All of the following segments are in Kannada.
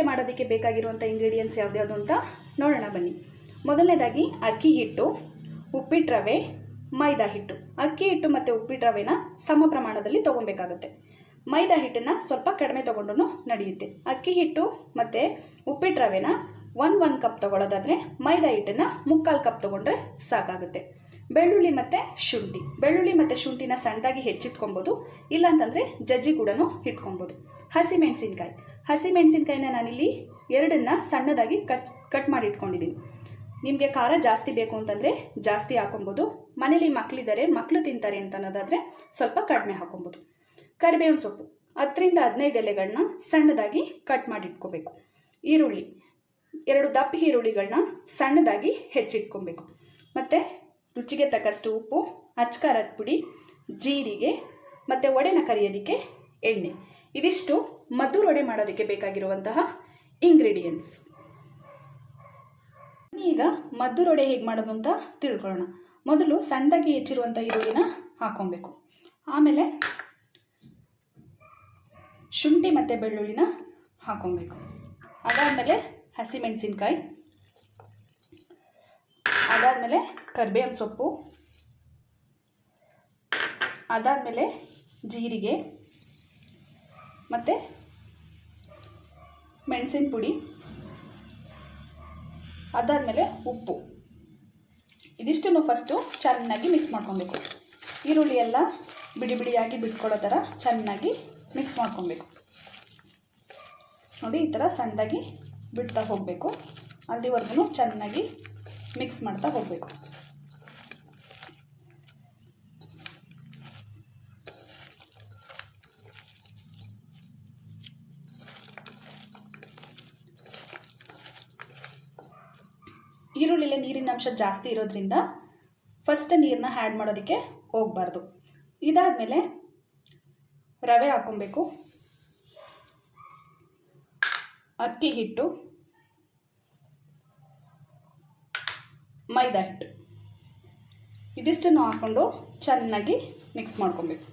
ಮಾಡೋದಕ್ಕೆ ಬೇಕಾಗಿರುವಂಥ ಇಂಗ್ರೀಡಿಯೆಂಟ್ಸ್ ಯಾವ್ದ್ಯಾವುದು ಅಂತ ನೋಡೋಣ ಬನ್ನಿ. ಮೊದಲನೇದಾಗಿ ಅಕ್ಕಿ ಹಿಟ್ಟು ಉಪ್ಪಿಟ್ಟು ರವೆ, ಮೈದಾ ಹಿಟ್ಟು. ಅಕ್ಕಿ ಹಿಟ್ಟು ಮತ್ತು ಉಪ್ಪಿಟ್ಟು ರವೆನ ಸಮ ಪ್ರಮಾಣದಲ್ಲಿ ತೊಗೊಬೇಕಾಗುತ್ತೆ. ಮೈದಾ ಹಿಟ್ಟನ್ನು ಸ್ವಲ್ಪ ಕಡಿಮೆ ತೊಗೊಂಡು ನಡೆಯುತ್ತೆ. ಅಕ್ಕಿ ಹಿಟ್ಟು ಮತ್ತು ಉಪ್ಪಿಟ್ಟು ರವೆನ ಒನ್ ಒನ್ ಕಪ್ ತೊಗೊಳ್ಳೋದಾದರೆ ಮೈದಾ ಹಿಟ್ಟನ್ನು ಮುಕ್ಕಾಲು ಕಪ್ ತೊಗೊಂಡ್ರೆ ಸಾಕಾಗುತ್ತೆ. ಬೆಳ್ಳುಳ್ಳಿ ಮತ್ತು ಶುಂಠಿ. ಬೆಳ್ಳುಳ್ಳಿ ಮತ್ತು ಶುಂಠಿನ ಸಣ್ಣದಾಗಿ ಹೆಚ್ಚಿಟ್ಕೊಬೋದು. ಇಲ್ಲಾಂತಂದರೆ ಜಜ್ಜಿ ಕೂಡ ಇಟ್ಕೊಬೋದು. ಹಸಿಮೆಣಸಿನ್ಕಾಯಿ. ಹಸಿಮೆಣಸಿನ್ಕಾಯಿನ ನಾನಿಲ್ಲಿ ಎರಡನ್ನ ಸಣ್ಣದಾಗಿ ಕಟ್ ಕಟ್ ಮಾಡಿ ಇಟ್ಕೊಂಡಿದ್ದೀನಿ ನಿಮಗೆ ಖಾರ ಜಾಸ್ತಿ ಬೇಕು ಅಂತಂದರೆ ಜಾಸ್ತಿ ಹಾಕೊಬೋದು. ಮನೇಲಿ ಮಕ್ಕಳಿದ್ದಾರೆ ಮಕ್ಕಳು ತಿಂತಾರೆ ಅಂತ ಅನ್ನೋದಾದರೆ ಸ್ವಲ್ಪ ಕಡಿಮೆ ಹಾಕೊಬೋದು. ಕರಿಬೇವಿನ ಸೊಪ್ಪು, ಹತ್ತರಿಂದ ಹದಿನೈದು ಎಲೆಗಳನ್ನ ಸಣ್ಣದಾಗಿ ಕಟ್ ಮಾಡಿ ಇಟ್ಕೋಬೇಕು ಈರುಳ್ಳಿ, ಎರಡು ದಪ್ಪ ಈರುಳ್ಳಿಗಳನ್ನ ಸಣ್ಣದಾಗಿ ಹೆಚ್ಚಿಟ್ಕೊಬೇಕು. ಮತ್ತು ರುಚಿಗೆ ತಕ್ಕಷ್ಟು ಉಪ್ಪು ಅಚ್ಕಾರದ ಪುಡಿ, ಜೀರಿಗೆ, ಮತ್ತು ಒಡೆನ ಕರಿಯೋದಕ್ಕೆ ಎಣ್ಣೆ. ಇದಿಷ್ಟು ಮದ್ದು ರೊಡೆ ಮಾಡೋದಕ್ಕೆ ಬೇಕಾಗಿರುವಂತಹ ಇಂಗ್ರೀಡಿಯೆಂಟ್ಸ್ ಈಗ ಮದ್ದು ವಡೆ ಹೇಗೆ ಮಾಡೋದು ಅಂತ ತಿಳ್ಕೊಳ್ಳೋಣ. ಮೊದಲು ಸಣ್ಣದಾಗಿ ಹೆಚ್ಚಿರುವಂಥ ಈರುಳ್ಳಿನ ಹಾಕೊಬೇಕು. ಆಮೇಲೆ ಶುಂಠಿ ಮತ್ತು ಬೆಳ್ಳುಳ್ಳಿನ ಹಾಕೊಬೇಕು. ಅದಾದಮೇಲೆ ಹಸಿಮೆಣಸಿನ್ಕಾಯಿ. ಅದಾದಮೇಲೆ ಕರಿಬೇವಿನ ಸೊಪ್ಪು. ಅದಾದಮೇಲೆ ಜೀರಿಗೆ. ಮತ್ತು ಮೆಣಸಿನ ಪುಡಿ, ಅದಾದಮೇಲೆ ಉಪ್ಪು. ಇದಿಷ್ಟನ್ನು ಫಸ್ಟು ಚೆನ್ನಾಗಿ ಮಿಕ್ಸ್ ಮಾಡ್ಕೊಬೇಕು. ಈರುಳ್ಳಿ ಎಲ್ಲ ಬಿಡಿ ಬಿಡಿಯಾಗಿ ಬಿಟ್ಕೊಳ್ಳೋ ಥರ ಚೆನ್ನಾಗಿ ಮಿಕ್ಸ್ ಮಾಡ್ಕೊಬೇಕು. ನೋಡಿ, ಈ ಥರ ಸಣ್ಣದಾಗಿ ಬಿಡ್ತಾ ಹೋಗಬೇಕು. ಅಲ್ಲಿವರೆಗೂ ಚೆನ್ನಾಗಿ ಮಿಕ್ಸ್ ಮಾಡ್ತಾ ಹೋಗಬೇಕು. ಈರುಳ್ಳಿಲೆ ನೀರಿನ ಅಂಶ ಜಾಸ್ತಿ ಇರೋದ್ರಿಂದ ಫಸ್ಟ್ ನೀರನ್ನ ಆ್ಯಡ್ ಮಾಡೋದಕ್ಕೆ ಹೋಗಬಾರ್ದು. ಇದಾದಮೇಲೆ ರವೆ ಹಾಕ್ಕೊಬೇಕು. ಅಕ್ಕಿ ಹಿಟ್ಟು. ಮೈದಾ ಹಿಟ್ಟು. ಇದಿಷ್ಟನ್ನು ಹಾಕ್ಕೊಂಡು ಚೆನ್ನಾಗಿ ಮಿಕ್ಸ್ ಮಾಡ್ಕೊಬೇಕು.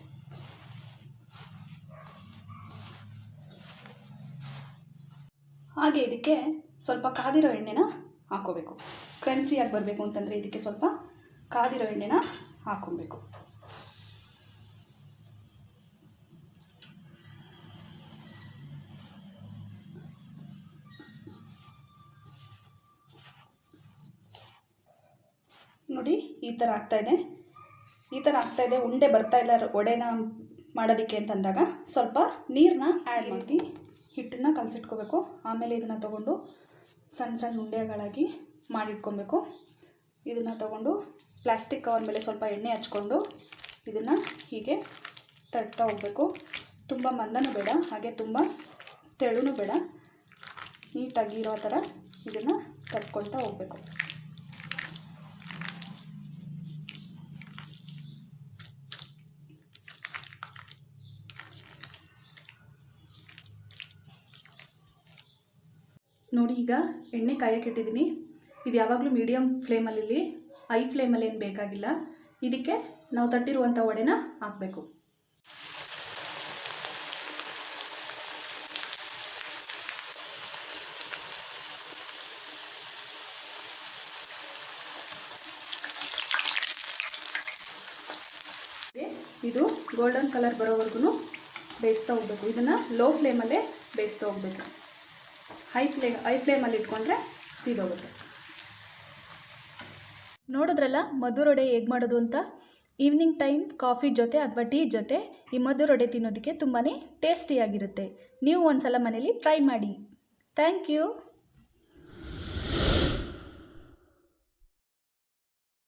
ಹಾಗೆ ಇದಕ್ಕೆ ಸ್ವಲ್ಪ ಕಾದಿರೋ ಎಣ್ಣೆನ ಹಾಕೋಬೇಕು ಕ್ರಂಚಿಯಾಗಿ ಬರಬೇಕು ಅಂತಂದರೆ ಇದಕ್ಕೆ ಸ್ವಲ್ಪ ಕಾದಿರೋ ಎಣ್ಣೆನ ಹಾಕೊಬೇಕು ನೋಡಿ, ಈ ಥರ ಆಗ್ತಾಯಿದೆ ಈ ಥರ ಆಗ್ತಾಯಿದೆ ಉಂಡೆ ಬರ್ತಾ ಇಲ್ಲ ಒಡೆನ ಮಾಡೋದಕ್ಕೆ ಅಂತಂದಾಗ ಸ್ವಲ್ಪ ನೀರನ್ನ ಆ್ಯಡ್ ಮಾಡಿ ಹಿಟ್ಟನ್ನು ಕಲಸಿಟ್ಕೋಬೇಕು. ಆಮೇಲೆ ಇದನ್ನು ತೊಗೊಂಡು ಸಣ್ಣ ಸಣ್ಣ ಉಂಡೆಗಳಾಗಿ ಮಾಡಿಟ್ಕೊಬೇಕು. ಇದನ್ನು ತಗೊಂಡು ಪ್ಲಾಸ್ಟಿಕ್ ಕವರ್ ಮೇಲೆ ಸ್ವಲ್ಪ ಎಣ್ಣೆ ಹಚ್ಕೊಂಡು ಇದನ್ನು ಹೀಗೆ ತಟ್ತಾ ಹೋಗಬೇಕು. ತುಂಬ ಮಂದನೂ ಬೇಡ, ಹಾಗೆ ತುಂಬ ತೆಳುನೂ ಬೇಡ. ನೀಟಾಗಿ ಇರೋ ಥರ ಇದನ್ನು ತಟ್ಕೊಳ್ತಾ ಹೋಗಬೇಕು. ನೋಡಿ ಈಗ ಎಣ್ಣೆ ಕಾಯಕ್ಕೆ ಇಟ್ಟಿದ್ದೀನಿ. ಇದು ಯಾವಾಗಲೂ ಮೀಡಿಯಮ್ ಫ್ಲೇಮಲ್ಲಿ ಐ ಫ್ಲೇಮಲ್ಲಿ ಏನು ಬೇಕಾಗಿಲ್ಲ. ಇದಕ್ಕೆ ನಾವು ತಟ್ಟಿರುವಂಥ ವಡೆನ ಹಾಕಬೇಕು. ಇದು. ಗೋಲ್ಡನ್ ಕಲರ್ ಬರೋವರೆಗೂ ಬೇಯಿಸ್ತಾ ಹೋಗ್ಬೇಕು. ಇದನ್ನು ಲೋ ಫ್ಲೇಮಲ್ಲೇ ಬೇಯಿಸ್ತಾ ಹೋಗ್ಬೇಕು. ಹೈ ಫ್ಲೇ, ಹೈ ಫ್ಲೇಮಲ್ಲಿ ಇಟ್ಕೊಂಡ್ರೆ ಸೀದೋಗುತ್ತೆ ನೋಡಿದ್ರಲ್ಲ ಮಧುರೊಡೆ ಹೇಗೆ ಮಾಡೋದು ಅಂತ? ಈವ್ನಿಂಗ್ ಟೈಮ್ ಕಾಫಿ ಜೊತೆ ಅಥವಾ ಟೀ ಜೊತೆ ಈ ಮಧುರೊಡೆ ತಿನ್ನೋದಕ್ಕೆ ತುಂಬಾ ಟೇಸ್ಟಿಯಾಗಿರುತ್ತೆ ನೀವು ಒಂದು ಸಲ ಮನೇಲಿ ಟ್ರೈ ಮಾಡಿ. Thank you.